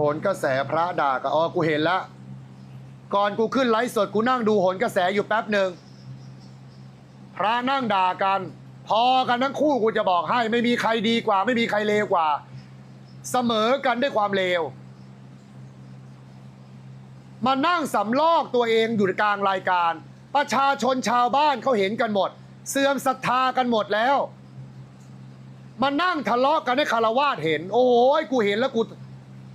หนกระแสพระด่ากับอ๋อกูเห็นแล้วก่อนกูขึ้นไลฟ์สดกูนั่งดูโหนกระแสอยู่แป๊บหนึ่งพระนั่งด่ากัน พอกันทั้งคู่กูจะบอกให้ ไม่มีใครดีกว่า ไม่มีใครเลวกว่า เสมอกันด้วยความเลวมานั่งสำลอกตัวเองอยู่กลางรายการ ประชาชนชาวบ้านเขาเห็นกันหมด เสื่อมศรัทธากันหมดแล้วมานั่งทะเลาะกันให้คารวาสเห็น โอ้ยกูเห็นแล้วกู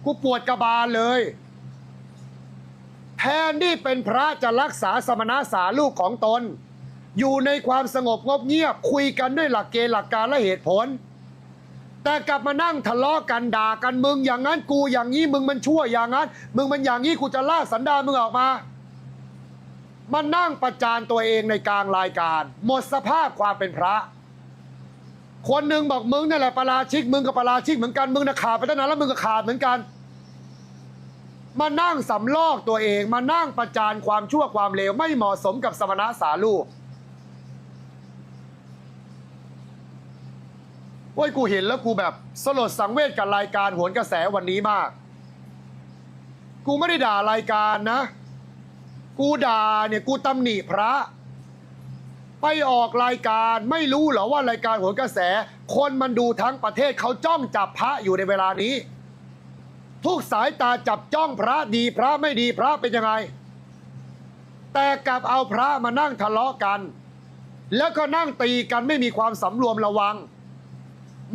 กูปวดกระบาลเลย แทนที่เป็นพระจะรักษาสมณะสาลูกของตน อยู่ในความสงบงบเงียบคุยกันด้วยหลักเกณฑ์หลักการและเหตุผล แต่กลับมานั่งทะเลาะกันด่ากันมึงอย่างนั้นกูอย่างนี้มึงมันชั่วอย่างนั้น มึงมันอย่างนี้กูจะล่าสันดานมึงออกมามานั่งประจานตัวเองในกลางรายการ หมดสภาพความเป็นพระ คนหนึ่งบอกมึงนี่แหละประราชิกมึงกับประราชิกเหมือนกันมึงนะขาดไปตั้งนานแล้วมึงก็ขาดเหมือนกัน มานั่งสำลอกตัวเอง มานั่งประจานความชั่วความเลวไม่เหมาะสมกับสมณะสาลูกโอ้ยกูเห็นแล้วกูแบบสลดสังเวชกับรายการโหนกระแสวันนี้มาก กูไม่ได้ด่ารายการนะ กูด่าเนี่ยกูตำหนิพระ ไปออกรายการไม่รู้เหรอว่ารายการโหนกระแส คนมันดูทั้งประเทศเขาจ้องจับพระอยู่ในเวลานี้ ทุกสายตาจับจ้องพระดีพระไม่ดีพระเป็นยังไง แต่กลับเอาพระมานั่งทะเลาะกัน แล้วก็นั่งตีกันไม่มีความสำรวมระวัง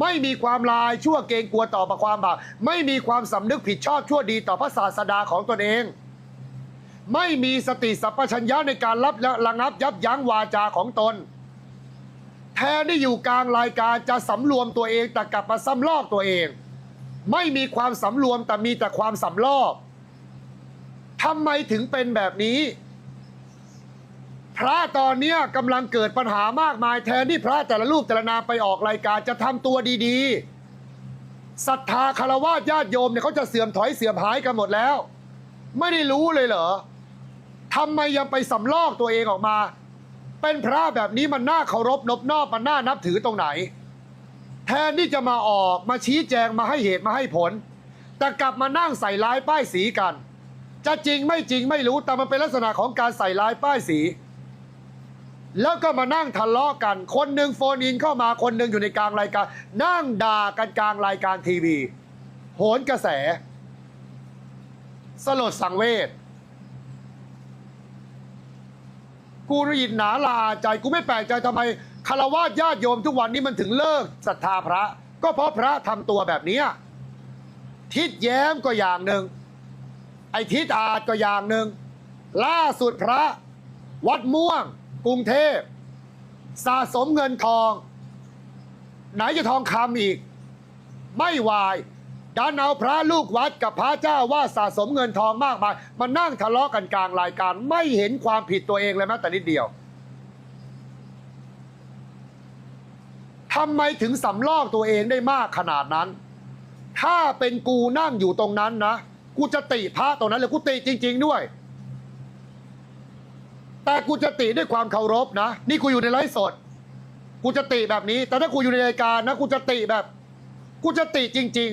ไม่มีความลายชั่วเกรงกลัวต่อประความบาปไม่มีความสำนึกผิดชอบชั่วดีต่อพระศาสดาของตนเอง ไม่มีสติสัพพัญญะในการรับและระงับยับยั้งวาจาของตน แทนที่อยู่กลางรายการจะสำรวมตัวเองแต่กลับมาซ้ำลอกตัวเอง ไม่มีความสำรวมแต่มีแต่ความสำลอกทำไมถึงเป็นแบบนี้ พระตอนเนี้ยกำลังเกิดปัญหามากมายแทนที่พระแต่ละรูปแต่ละนามไปออกรายการจะทำตัวดีๆศรัทธาคารวะญาติโยมเนี่ยเขาจะเสื่อมถอยเสื่อมหายกันหมดแล้ว ไม่ได้รู้เลยเหรอทำไมยังไปสำลอกตัวเองออกมา เป็นพระแบบนี้มันน่าเคารพนบนอบมันน่านับถือตรงไหน แทนที่จะมาออกมาชี้แจงมาให้เหตุมาให้ผล แต่กลับมานั่งใส่ร้ายป้ายสีกัน จะจริงไม่จริงไม่รู้แต่มันเป็นลักษณะของการใส่ร้ายป้ายสี แล้วก็มานั่งทะเลาะกัน คนหนึ่งโฟนอินเข้ามาคนหนึ่งอยู่ในกลางรายการ นั่งด่ากันกลางรายการทีวีโหนกระแส สลดสังเวชกูได้ยินหนาลาใจกูไม่แปลกใจทำไม คารวะญาติโยมทุกวันนี้มันถึงเลิกศรัทธาพระ ก็เพราะพระทำตัวแบบนี้ทิศแย้มก็อย่างหนึ่ง ไอ้ทิศอาจก็อย่างหนึ่ง ล่าสุดพระ วัดม่วง กรุงเทพ สะสมเงินทอง ไหนจะทองคำอีก ไม่วายดันเอาพระลูกวัดกับพระเจ้าว่าสะสมเงินทองมากมายมานั่งทะเลาะกันกลางรายการ ไม่เห็นความผิดตัวเองเลยแม้แต่นิดเดียวำไมถึงสำลอกตัวเองได้มากขนาดนั้น ถ้าเป็นกูนั่งอยู่ตรงนั้นนะ กูจะติพระตรงนั้นเลยกูติจริง ๆ ด้วย แต่กูจะติด้วยความเคารพนะ นี่กูอยู่ในไลฟ์สด กูจะติแบบนี้ แต่ถ้ากูอยู่ในรายการนะ กูจะติแบบ กูจะติจริง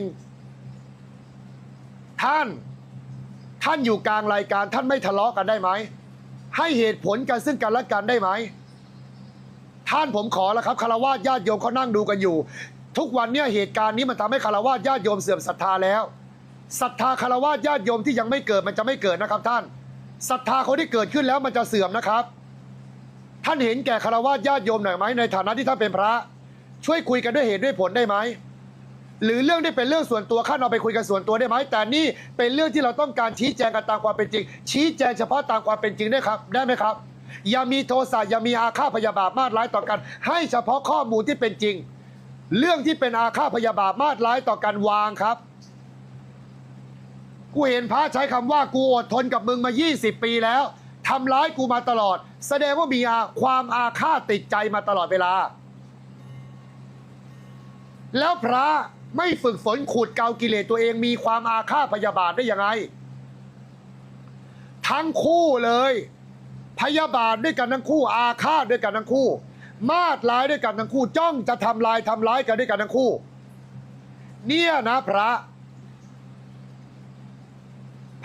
ๆ ท่าน ท่านอยู่กลางรายการ ท่านไม่ทะเลาะกันได้ไหม ให้เหตุผลกันซึ่งกันและกันได้ไหม ท่านผมขอแล้วครับคารวะญาติโยมเขานั่งดูกันอยู่ ทุกวันเนี้เหตุการณ์นี้มันทำให้คารวะญาติโยมเสื่อมศรัทธาแล้วศรัทธาคารวะญาติโยมที่ยังไม่เกิดมันจะไม่เกิดนะครับท่านศรัทธาคนที่เกิดขึ้นแล้วมันจะเสื่อมนะครับ ท่านเห็นแก่คารวะญาติโยมหน่อยไหมในฐานะที่ท่านเป็นพระ ช่วยคุยกันด้วยเหตุด้วยผลได้ไหมหรือเรื่องที่เป็นเรื่องส่วนตัวข้าเอาไปคุยกันส่วนตัวได้ไหมแต่นี่เป็นเรื่องที่เราต้องการชี้แจงกันตามความเป็นจริง ชี้แจงเฉพาะตามความเป็นจริงได้ครับ ได้ไหมครับ อย่ามีโทสะอย่ามีอาฆาตพยาบาทมาดร้ายต่อกัน ให้เฉพาะข้อมูลที่เป็นจริง เรื่องที่เป็นอาฆาตพยาบาทมาดร้ายต่อกันวางครับ กูเห็นพระใช้คำว่ากูอดทนกับมึงมา 20 ปีแล้วทำร้ายกูมาตลอด แสดงว่ามีอาความอาฆาตติดใจมาตลอดเวลา แล้วพระไม่ฝึกฝนขูดเกากิเลสตัวเองมีความอาฆาตพยาบาทได้ยังไง ทั้งคู่เลย พยาบาทด้วยกันทั้งคู่ อาฆาตด้วยกันทั้งคู่ มาดร้ายด้วยกันทั้งคู่ จ้องจะทำลายทำร้ายกันด้วยกันทั้งคู่ เนี่ยนะพระ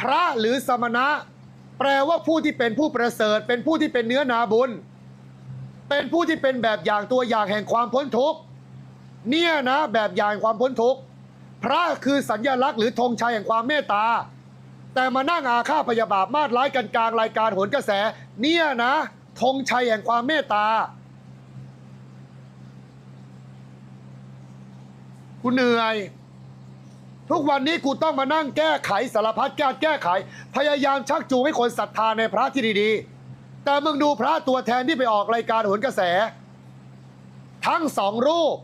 พระหรือสมณะ แปลว่าผู้ที่เป็นผู้ประเสริฐ เป็นผู้ที่เป็นเนื้อนาบุญ เป็นผู้ที่เป็นแบบอย่างตัวอย่างแห่งความพ้นทุกข์เนี่ยนะแบบอย่างแห่งความพ้นทุกข์พระคือสัญญลักษณ์หรือธงชัยแห่งความเมตตา แต่มานั่งอาฆาตพยาบาทมาดร้ายกันกลางรายการโหนกระแส เนี่ยนะธงชัยแห่งความเมตตากูเหนื่อย ทุกวันนี้กูต้องมานั่งแก้ไขสารพัดการแก้ไข พยายามชักจูงให้คนศรัทธาในพระที่ดีๆ แต่มึงดูพระตัวแทนที่ไปออกรายการโหนกระแส ทั้งสองรูป